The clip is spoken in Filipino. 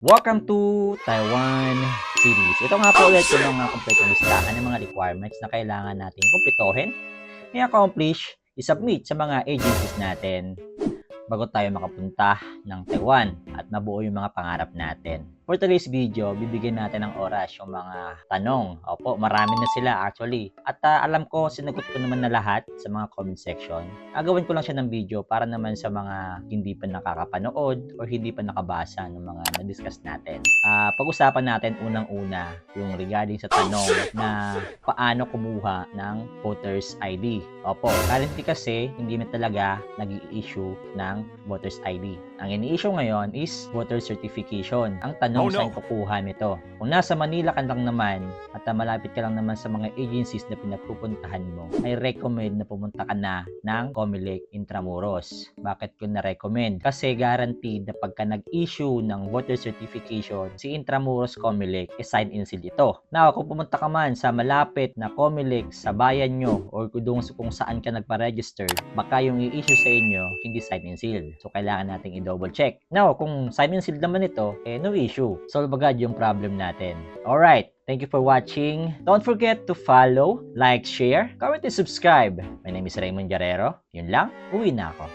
Welcome to Taiwan series. Ito nga po ulit yung mga kompletong listahan ng mga requirements na kailangan natin kumpletuhin, i-accomplish, i-submit sa mga agencies natin bago tayo makapunta ng Taiwan at mabuo yung mga pangarap natin. For today's video, bibigyan natin ng oras yung mga tanong. Opo, marami na sila actually. At ah, alam ko, sinagot ko naman na lahat sa mga comment section. Agawin ko lang siya ng video para naman sa mga hindi pa nakakapanood or hindi pa nakabasa ng mga na-discuss natin. Ah, pag-usapan natin unang-una yung regarding sa tanong na paano kumuha ng voters ID. Opo, currently kasi hindi na talaga nag issue ng voters ID. Ang ini-issue ngayon is voter certification. Ang tanong Oh, no. saan kukuha nito. Kung nasa Manila ka lang naman at malapit ka lang naman sa mga agencies na pinapupuntahan mo, I recommend na pumunta ka na ng Comelec Intramuros. Bakit ko na-recommend? Kasi guaranteed na pagka nag-issue ng voter certification, si Intramuros Comelec, e sign in seal ito. Now, kung pumunta ka man sa malapit na Comelec sa bayan nyo or kung kung saan ka nagpa-register, baka yung i-issue sa inyo, hindi sign in seal. So, kailangan nating i-double check. Now, kung sign in seal naman ito, eh, no issue. Solve agad yung problem natin. Alright, thank you for watching. Don't forget to follow, like, share, comment, and subscribe. My name is Raymond Guerrero. Yun lang, uwi na ako.